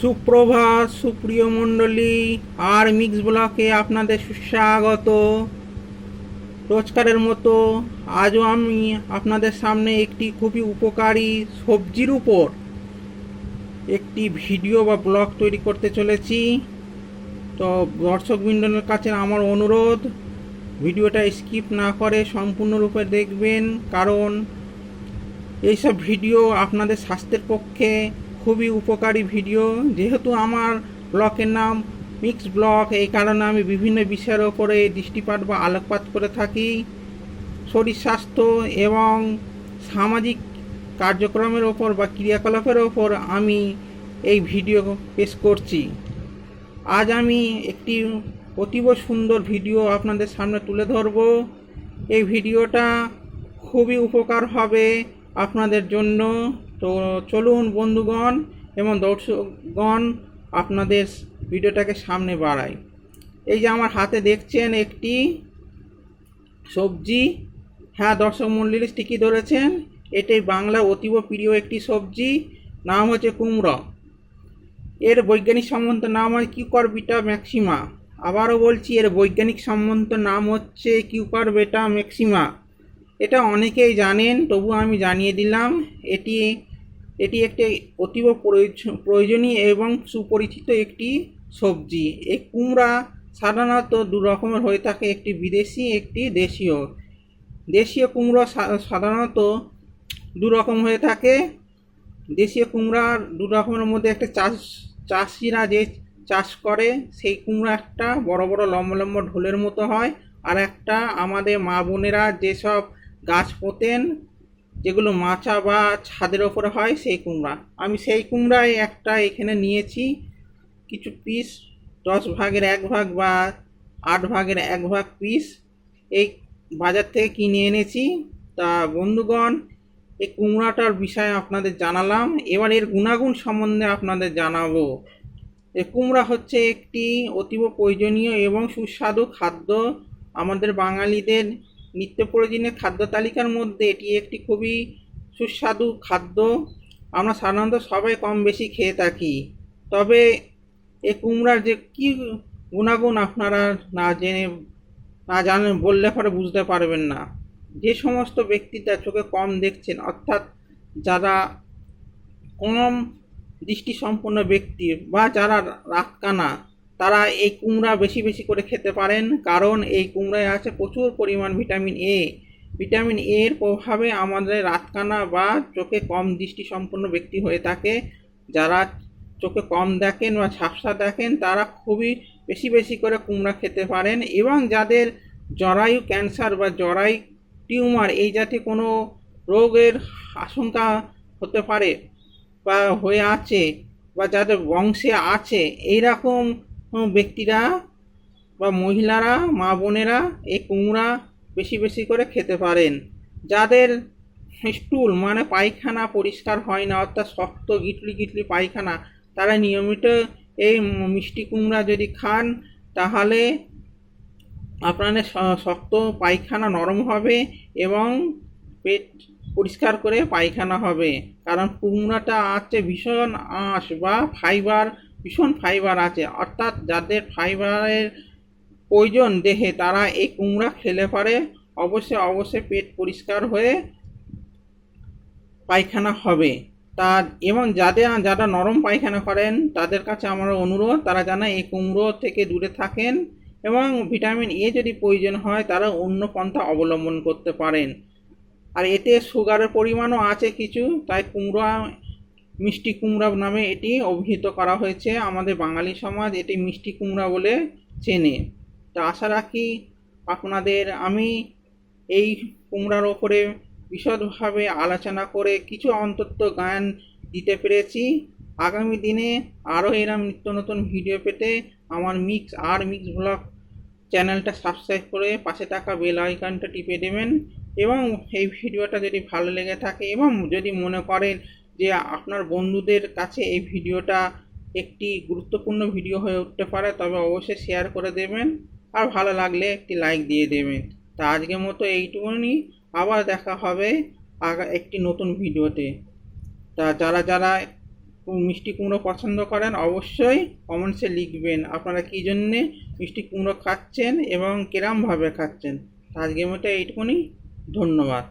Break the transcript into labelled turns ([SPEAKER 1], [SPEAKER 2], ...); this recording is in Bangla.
[SPEAKER 1] সুপ্রভাত সুপ্রিয় মণ্ডলী, আর মিক্স ব্লকে আপনাদের সুস্বাগত। রোজকারের মতো আজও আমি আপনাদের সামনে একটি খুবই উপকারী সবজির উপর একটি ভিডিও বা ব্লগ তৈরি করতে চলেছি। তো দর্শকবৃন্দনের কাছে আমার অনুরোধ, ভিডিওটা স্কিপ না করে সম্পূর্ণরূপে দেখবেন, কারণ এইসব ভিডিও আপনাদের স্বাস্থ্যের পক্ষে খুবই উপকারী ভিডিও। যেহেতু আমার ব্লকের নাম মিক্স ব্লক, এই কারণে আমি বিভিন্ন বিষয়ের ওপরে দৃষ্টিপাত বা আলোকপাত করে থাকি। শরীর স্বাস্থ্য এবং সামাজিক কার্যক্রমের ওপর বা ক্রিয়াকলাপের ওপর আমি এই ভিডিও পেশ করছি। আজ আমি একটি অতীব সুন্দর ভিডিও আপনাদের সামনে তুলে ধরব। এই ভিডিওটা খুবই উপকার হবে আপনাদের জন্য। তো চলুন বন্ধুগণ এবং দর্শকগণ, আপনাদের ভিডিওটাকে সামনে বাড়াই। এই যে আমার হাতে দেখছেন একটি সবজি। হ্যাঁ দর্শক মন্ডলী ঠিকই ধরেছেন? এটাই বাংলা অতীব প্রিয় একটি সবজি, নাম হচ্ছে কুমড়ো। এর বৈজ্ঞানিক সম্বন্ধ নাম হয় কিউকার বিটা ম্যাক্সিমা। আবারও বলছি, এর বৈজ্ঞানিক সম্বন্ধ নাম হচ্ছে কিউকার বেটা ম্যাক্সিমা। এটা অনেকেই জানেন তবু আমি জানিয়ে দিলাম, এটি এটি একটি অতীব প্রয়োজ- প্রয়োজনীয় এবং সুপরিচিত একটি সবজি। এই কুমড়া সাধারণত দু রকমের হয়ে থাকে, একটি বিদেশি, একটি দেশীয়। দেশীয় কুমড়ো সাধারণত দু রকম হয়ে থাকে। দেশীয় কুমড়ার দু রকমের মধ্যে একটা চাষ চাষিরা যে চাষ করে, সেই কুমড়া একটা বড় বড় লম্বা লম্বা ঢোলের মতো হয়। আর একটা আমাদের মা বোনেরা যেসব গাছ পোতেন যেগুলো মাচা বা ছাদের ওপরে হয় সেই কুমড়া। আমি সেই কুমড়ায় একটা এখানে নিয়েছি। কিছু পিস দশ ভাগের এক ভাগ বা আট ভাগের এক ভাগ পিস এই বাজার থেকে কিনে এনেছি। তা বন্ধুগণ, এই কুমড়াটার বিষয়ে আপনাদের জানালাম। এবার এর গুণাগুণ সম্বন্ধে আপনাদের জানাব। এ কুমড়া হচ্ছে একটি অতীব প্রয়োজনীয় এবং সুস্বাদু খাদ্য। আমাদের বাঙালিদের নিত্য প্রয়োজনীয় খাদ্য তালিকার মধ্যে এটি একটি খুবই সুস্বাদু খাদ্য। আমরা সাধারণত সবাই কম বেশি খেয়ে থাকি। তবে এ কুমড়ার যে কী গুণাগুণ আপনারা না জেনে, না জানেন বললে পরে বুঝতে পারবেন না। যে সমস্ত ব্যক্তিরা চোখে কম দেখছেন, অর্থাৎ যারা কম দৃষ্টিসম্পন্ন ব্যক্তি বা যারা রাতকানা তারা এই কুমড়া বেশি বেশি করে খেতে পারেন, কারণ এই কুমড়ায় আছে প্রচুর পরিমাণ ভিটামিন এ ভিটামিন এ এর প্রভাবে আমাদের রাতকানা বা চোখে কম দৃষ্টিসম্পন্ন ব্যক্তি হয়ে থাকে। যারা চোখে কম দেখেন বা ঝাপসা দেখেন, তারা খুবই বেশি বেশি করে কুমড়া খেতে পারেন এবং যাদের জরায়ু ক্যান্সার বা জরায়ু টিউমার, এই জাতীয় কোনো রোগের আশঙ্কা হতে পারে বা হয়ে আছে বা যাদের বংশে আছে এই রকম ব্যক্তিরা বা মহিলারা, মা বোনেরা এই কুমড়া বেশি বেশি করে খেতে পারেন। যাদের স্টুল মানে পায়খানা পরিষ্কার হয় না, অর্থাৎ শক্ত গিটলি গিটলি পায়খানা, তারা নিয়মিত এই মিষ্টি কুমড়া যদি খান, তাহলে আপনাদের শক্ত পায়খানা নরম হবে এবং পেট পরিষ্কার করে পায়খানা হবে। কারণ কুমড়াটা আছে ভীষণ আঁশ বা ফাইবার ভীষণ ফাইবার আছে। অর্থাৎ যাদের ফাইবারের প্রয়োজন দেহে, তারা এই কুমড়া খেলে পারে অবশ্যই অবশ্যই পেট পরিষ্কার হয়ে পায়খানা হবে। তা, এবং যাদের, যারা নরম পায়খানা করেন, তাদের কাছে আমার অনুরোধ, তারা যেন এই কুমড়ো থেকে দূরে থাকেন এবং ভিটামিন এ যদি প্রয়োজন হয়, তারা অন্য পন্থা অবলম্বন করতে পারেন। আর এতে সুগারের পরিমাণও আছে কিছু, তাই কুমড়া মিষ্টি কুমড়া নামে এটি অভিহিত করা হয়েছে আমাদের বাঙালি সমাজ, এটি মিষ্টি কুমড়া বলে চেনে। তা আশা রাখি আপনাদের, আমি এই কুমড়ার ওপরে বিশদভাবে আলোচনা করে কিছু অন্তত গান দিতে পেরেছি। আগামী দিনে আরও এরম নিত্য নতুন ভিডিও পেতে আমার মিক্স, আর মিক্স ব্লগ চ্যানেলটা সাবস্ক্রাইব করে পাশে থাকা বেল আইকনটা টিপে দেবেন এবং এই ভিডিওটা যদি ভালো লেগে থাকে এবং যদি মনে করেন যে আপনার বন্ধুদের কাছে এই ভিডিওটা একটি গুরুত্বপূর্ণ ভিডিও হয়ে উঠতে পারে, তবে অবশ্যই শেয়ার করে দেবেন আর ভালো লাগলে একটি লাইক দিয়ে দেবেন। তা আজকের মতো এইটুকুনি, আবার দেখা হবে আগা, একটি নতুন ভিডিওতে। তা যারা যারা মিষ্টি কুমড়ো পছন্দ করেন, অবশ্যই কমেন্টসে লিখবেন আপনারা কী জন্যে মিষ্টি কুমড়ো খাচ্ছেন এবং কিরমভাবে খাচ্ছেন। আজকের মতো এইটুকুনি, ধন্যবাদ।